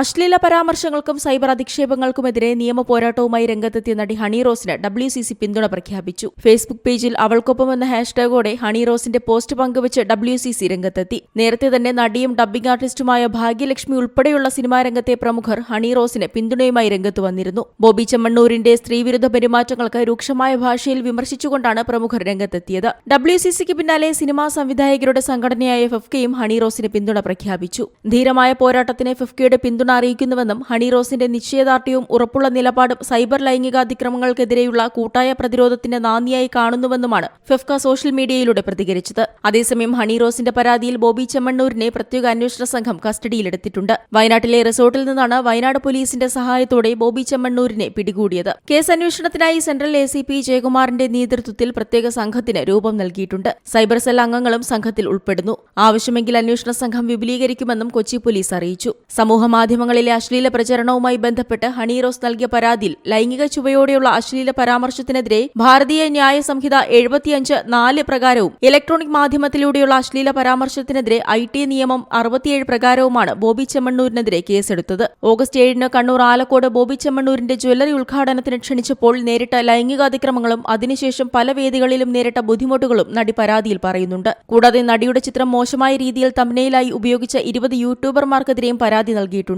അശ്ലീല പരാമർശങ്ങൾക്കും സൈബർ അധിക്ഷേപങ്ങൾക്കുമെതിരെ നിയമ പോരാട്ടവുമായി രംഗത്തെത്തിയ നടി ഹണി റോസിന് ഡബ്ല്യു സി സി പിന്തുണ പ്രഖ്യാപിച്ചു. ഫേസ്ബുക്ക് പേജിൽ അവൾക്കൊപ്പം എന്ന ഹാഷ്ടാഗോടെ ഹണി റോസിന്റെ പോസ്റ്റ് പങ്കുവച്ച് ഡബ്ല്യു സി സി രംഗത്തെത്തി. നേരത്തെ തന്നെ നടിയും ഡബ്ബിംഗ് ആർട്ടിസ്റ്റുമായ ഭാഗ്യലക്ഷ്മി ഉൾപ്പെടെയുള്ള സിനിമാ രംഗത്തെ പ്രമുഖർ ഹണി റോസിന് പിന്തുണയുമായി രംഗത്ത് വന്നിരുന്നു. ബോബി ചെമ്മണ്ണൂരിന്റെ സ്ത്രീവിരുദ്ധ പെരുമാറ്റങ്ങൾക്ക് രൂക്ഷമായ ഭാഷയിൽ വിമർശിച്ചുകൊണ്ടാണ് പ്രമുഖർ രംഗത്തെത്തിയത്. ഡബ്ല്യു സി സിക്ക് പിന്നാലെ സിനിമാ സംവിധായകരുടെ സംഘടനയായ ഫെഫ്കയും ഹണി റോസിന് പിന്തുണ പ്രഖ്യാപിച്ചു. ധീരമായ പോരാട്ടത്തിന് ഫെഫ്കയുടെ പിന്തുണ അറിയിക്കുന്നുവെന്നും ഹണി റോസിന്റെ നിശ്ചയദാർഢ്യവും ഉറപ്പുള്ള നിലപാടും സൈബർ ലൈംഗികാതിക്രമങ്ങൾക്കെതിരെയുള്ള കൂട്ടായ പ്രതിരോധത്തിന്റെ നാന്ദിയായി കാണുന്നുവെന്നുമാണ് ഫെഫ്ക സോഷ്യൽ മീഡിയയിലൂടെ പ്രതികരിച്ചത്. അതേസമയം ഹണി റോസിന്റെ പരാതിയിൽ ബോബി ചെമ്മണ്ണൂരിനെ പ്രത്യേക അന്വേഷണ സംഘം കസ്റ്റഡിയിലെടുത്തിട്ടുണ്ട്. വയനാട്ടിലെ റിസോർട്ടിൽ നിന്നാണ് വയനാട് പോലീസിന്റെ സഹായത്തോടെ ബോബി ചെമ്മണ്ണൂരിനെ പിടികൂടിയത്. കേസ് അന്വേഷണത്തിനായി സെൻട്രൽ എ സി പി ജയകുമാറിന്റെ നേതൃത്വത്തിൽ പ്രത്യേക സംഘത്തിന് രൂപം നൽകിയിട്ടുണ്ട്. സൈബർ സെൽ അംഗങ്ങളും സംഘത്തിൽ ഉൾപ്പെടുന്നു. ആവശ്യമെങ്കിൽ അന്വേഷണ സംഘം വിപുലീകരിക്കുമെന്നും കൊച്ചി പോലീസ് അറിയിച്ചു. സമൂഹ മാധ്യമങ്ങളിലെ അശ്ലീല പ്രചരണവുമായി ബന്ധപ്പെട്ട് ഹണി റോസ് നൽകിയ പരാതിയിൽ ലൈംഗിക ചുവയോടെയുള്ള അശ്ലീല പരാമർശത്തിനെതിരെ ഭാരതീയ ന്യായ സംഹിത എഴുപത്തിയഞ്ച് നാല് പ്രകാരവും ഇലക്ട്രോണിക് മാധ്യമത്തിലൂടെയുള്ള അശ്ലീല പരാമർശത്തിനെതിരെ ഐ ടി നിയമം അറുപത്തിയേഴ് പ്രകാരവുമാണ് ബോബി ചെമ്മണ്ണൂരിനെതിരെ കേസെടുത്തത്. ഓഗസ്റ്റ് ഏഴിന് കണ്ണൂർ ആലക്കോട് ബോബി ചെമ്മണ്ണൂരിന്റെ ജ്വല്ലറി ഉദ്ഘാടനത്തിന് ക്ഷണിച്ചപ്പോൾ നേരിട്ട ലൈംഗികാതിക്രമങ്ങളും അതിനുശേഷം പല വേദികളിലും നേരിട്ട ബുദ്ധിമുട്ടുകളും നടി പരാതിയിൽ പറയുന്നുണ്ട്. കൂടാതെ നടിയുടെ ചിത്രം മോശമായ രീതിയിൽ തമ്നയിലായി ഉപയോഗിച്ച ഇരുപത് യൂട്യൂബർമാർക്കെതിരെയും പരാതി നൽകിയിട്ടുണ്ട്.